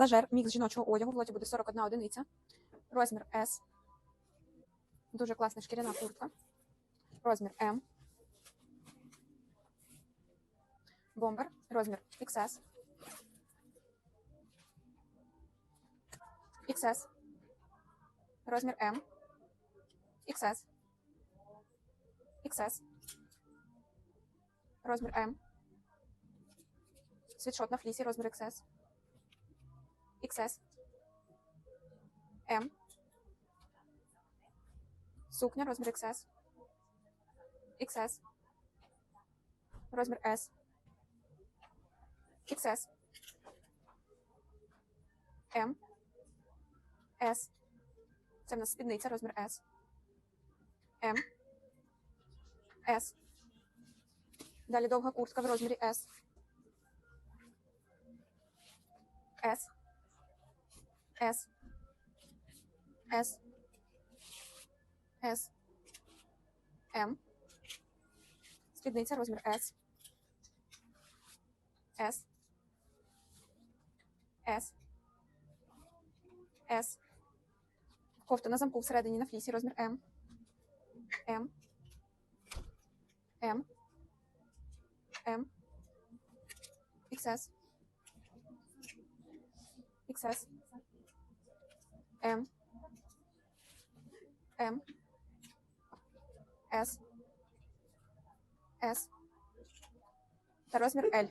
Лажер, мікс жіночого одягу, в лоті буде 41 одиниця. Розмір S. Дуже класна шкіряна куртка. Розмір М. Бомбер. Розмір XS. XS. Розмір М. XS. XS. Розмір М. Світшот на флісі, розмір XS. XS. М. Сукня, розмір XS. XS. Розмір S. XS. М. S. Це в нас спідниця, розмір S. М. S. Далі довга куртка в розмірі S. S. S. S. S. М. Спідниця розмір S. S. S. S. Кофта на замку всередині на флісі розмір М. М. М. М. XS. XS. М. М. С. С. Та розмір L.